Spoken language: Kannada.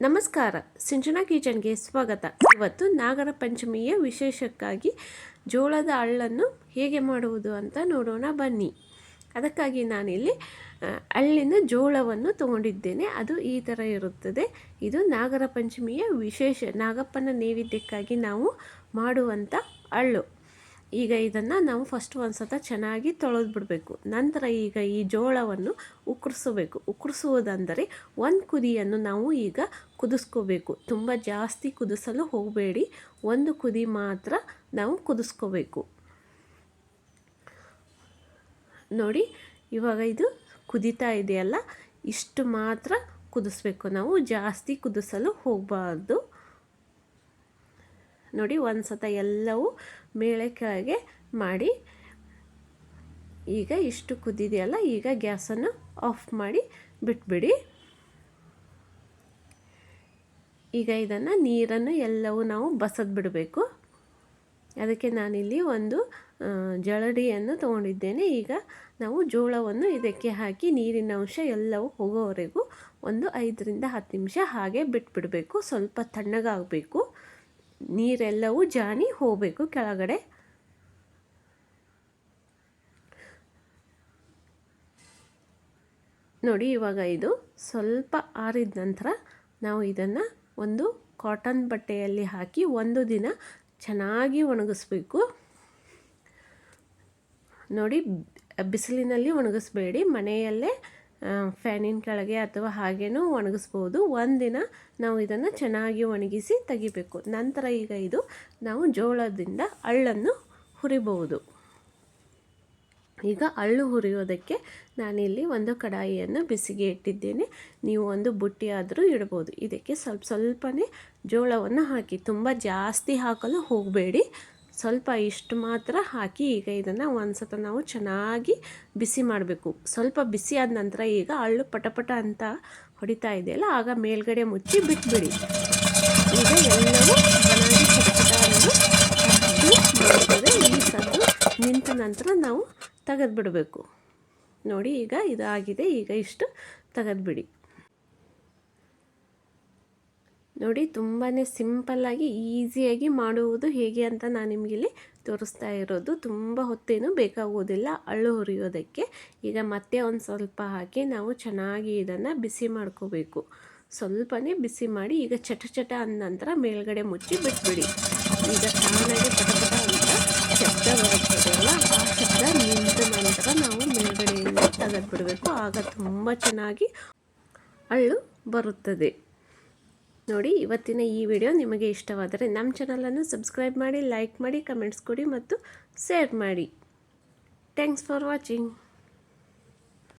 ನಮಸ್ಕಾರ. ಸಿಂಚನಾ ಕಿಚನ್ಗೆ ಸ್ವಾಗತ. ಇವತ್ತು ನಾಗರ ಪಂಚಮಿಯ ವಿಶೇಷಕ್ಕಾಗಿ ಜೋಳದ ಅಳ್ಳನ್ನು ಹೇಗೆ ಮಾಡುವುದು ಅಂತ ನೋಡೋಣ ಬನ್ನಿ. ಅದಕ್ಕಾಗಿ ನಾನಿಲ್ಲಿ ಅಳ್ಳಿನ ಜೋಳವನ್ನು ತಗೊಂಡಿದ್ದೇನೆ. ಅದು ಈ ಥರ ಇರುತ್ತದೆ. ಇದು ನಾಗರ ಪಂಚಮಿಯ ವಿಶೇಷ ನಾಗಪ್ಪನ ನೈವೇದ್ಯಕ್ಕಾಗಿ ನಾವು ಮಾಡುವಂಥ ಹಳ್ಳು. ಈಗ ಇದನ್ನು ನಾವು ಫಸ್ಟ್ ಒಂದು ಸತ ಚೆನ್ನಾಗಿ ತೊಳೆದು ಬಿಡಬೇಕು. ನಂತರ ಈಗ ಈ ಜೋಳವನ್ನು ಉಕ್ಕರಿಸಬೇಕು ಉಕ್ಕರಿಸುವುದೆಂದರೆ ಒಂದು ಕುದಿಯನ್ನು ನಾವು ಈಗ ಕುದಿಸ್ಕೋಬೇಕು. ತುಂಬ ಜಾಸ್ತಿ ಕುದಿಸಲು ಹೋಗಬೇಡಿ. ಒಂದು ಕುದಿ ಮಾತ್ರ ನಾವು ಕುದಿಸ್ಕೋಬೇಕು. ನೋಡಿ, ಇವಾಗ ಇದು ಕುದಿತಾ ಇದೆಯಲ್ಲ, ಇಷ್ಟು ಮಾತ್ರ ಕುದಿಸ್ಬೇಕು. ನಾವು ಜಾಸ್ತಿ ಕುದಿಸಲು ಹೋಗಬಾರ್ದು. ನೋಡಿ ಒಂದು ಸತ ಎಲ್ಲವೂ ಮೇಲೆ ಮಾಡಿ. ಈಗ ಇಷ್ಟು ಕುದಿದೆಯಲ್ಲ, ಈಗ ಗ್ಯಾಸನ್ನು ಆಫ್ ಮಾಡಿ ಬಿಟ್ಬಿಡಿ. ಈಗ ಇದನ್ನು ನೀರನ್ನು ಎಲ್ಲವೂ ನಾವು ಬಸದ್ ಬಿಡಬೇಕು. ಅದಕ್ಕೆ ನಾನಿಲ್ಲಿ ಒಂದು ಜಳಡಿಯನ್ನು ತೊಗೊಂಡಿದ್ದೇನೆ. ಈಗ ನಾವು ಜೋಳವನ್ನು ಇದಕ್ಕೆ ಹಾಕಿ ನೀರಿನ ಅಂಶ ಎಲ್ಲವೂ ಹೋಗೋವರೆಗೂ ಒಂದು ಐದರಿಂದ ಹತ್ತು ನಿಮಿಷ ಹಾಗೆ ಬಿಟ್ಬಿಡಬೇಕು. ಸ್ವಲ್ಪ ತಣ್ಣಗಾಗಬೇಕು. ನೀರೆಲ್ಲವೂ ಜಾನಿ ಹೋಗಬೇಕು ಕೆಳಗಡೆ. ನೋಡಿ ಇವಾಗ ಇದು ಸ್ವಲ್ಪ ಆರಿದ ನಂತರ ನಾವು ಇದನ್ನು ಒಂದು ಕಾಟನ್ ಬಟ್ಟೆಯಲ್ಲಿ ಹಾಕಿ ಒಂದು ದಿನ ಚೆನ್ನಾಗಿ ಒಣಗಿಸ್ಬೇಕು. ನೋಡಿ, ಬಿಸಿಲಿನಲ್ಲಿ ಒಣಗಿಸ್ಬೇಡಿ, ಮನೆಯಲ್ಲೇ ಫ್ಯಾನಿನ ಕೆಳಗೆ ಅಥವಾ ಹಾಗೇನೂ ಒಣಗಿಸ್ಬೋದು. ಒಂದಿನ ನಾವು ಇದನ್ನು ಚೆನ್ನಾಗಿ ಒಣಗಿಸಿ ತೆಗಿಬೇಕು. ನಂತರ ಈಗ ಇದು ನಾವು ಜೋಳದಿಂದ ಅಳ್ಳನ್ನು ಹುರಿಬಹುದು. ಈಗ ಅಳ್ಳು ಹುರಿಯೋದಕ್ಕೆ ನಾನಿಲ್ಲಿ ಒಂದು ಕಡಾಯಿಯನ್ನು ಬಿಸಿಗೆ ಇಟ್ಟಿದ್ದೇನೆ. ನೀವು ಒಂದು ಬುಟ್ಟಿ ಆದರೂ ಇಡ್ಬೋದು. ಇದಕ್ಕೆ ಸ್ವಲ್ಪ ಸ್ವಲ್ಪನೇ ಜೋಳವನ್ನು ಹಾಕಿ. ತುಂಬ ಜಾಸ್ತಿ ಹಾಕಲು ಹೋಗಬೇಡಿ. ಸ್ವಲ್ಪ ಇಷ್ಟು ಮಾತ್ರ ಹಾಕಿ ಈಗ ಇದನ್ನು ಒಂದು ಸತ ನಾವು ಚೆನ್ನಾಗಿ ಬಿಸಿ ಮಾಡಬೇಕು. ಸ್ವಲ್ಪ ಬಿಸಿ ಆದ ನಂತರ ಈಗ ಅಳ್ಳು ಪಟಪಟ ಅಂತ ಹೊಡಿತಾ ಇದೆಯಲ್ಲ, ಆಗ ಮೇಲ್ಗಡೆ ಮುಚ್ಚಿ ಬಿಟ್ಬಿಡಿ. ಈಗ ಎಲ್ಲವೂ ಚೆನ್ನಾಗಿ ಈ ನಿಂತ ನಂತರ ನಾವು ತೆಗೆದುಬಿಡಬೇಕು. ನೋಡಿ ಈಗ ಇದಾಗಿದೆ, ಈಗ ಇಷ್ಟು ತೆಗೆದುಬಿಡಿ. ನೋಡಿ ತುಂಬಾ ಸಿಂಪಲ್ಲಾಗಿ ಈಸಿಯಾಗಿ ಮಾಡುವುದು ಹೇಗೆ ಅಂತ ನಾನು ನಿಮಗಿಲ್ಲಿ ತೋರಿಸ್ತಾ ಇರೋದು. ತುಂಬ ಹೊತ್ತೇನು ಬೇಕಾಗುವುದಿಲ್ಲ ಅಳ್ಳು ಹುರಿಯೋದಕ್ಕೆ. ಈಗ ಮತ್ತೆ ಒಂದು ಸ್ವಲ್ಪ ಹಾಕಿ ನಾವು ಚೆನ್ನಾಗಿ ಇದನ್ನು ಬಿಸಿ ಮಾಡ್ಕೋಬೇಕು. ಸ್ವಲ್ಪನೇ ಬಿಸಿ ಮಾಡಿ ಈಗ ಚಟ ಚಟ ಅಂದ ನಂತರ ಮೇಲ್ಗಡೆ ಮುಚ್ಚಿ ಬಿಟ್ಬಿಡಿ. ಈಗ ಚೆನ್ನಾಗಿ ಪಟ ಅಂತ ಶಬ್ದ ಬರುತ್ತದಲ್ಲ ಆ ಶಬ್ದ ನಿಂತ ನಂತರ ನಾವು ಮೇಲ್ಗಡೆಯಿಂದ ತೆಗೆದುಬಿಡಬೇಕು ಆಗ ತುಂಬ ಚೆನ್ನಾಗಿ ಅಳ್ಳು ಬರುತ್ತದೆ. ನೋಡಿ, ಇವತ್ತಿನ ಈ ವಿಡಿಯೋ ನಿಮಗೆ ಇಷ್ಟವಾದರೆ ನಮ್ಮ ಚಾನಲನ್ನು ಸಬ್ಸ್ಕ್ರೈಬ್ ಮಾಡಿ, ಲೈಕ್ ಮಾಡಿ, ಕಮೆಂಟ್ಸ್ ಕೊಡಿ ಮತ್ತು ಶೇರ್ ಮಾಡಿ. Thanks for watching.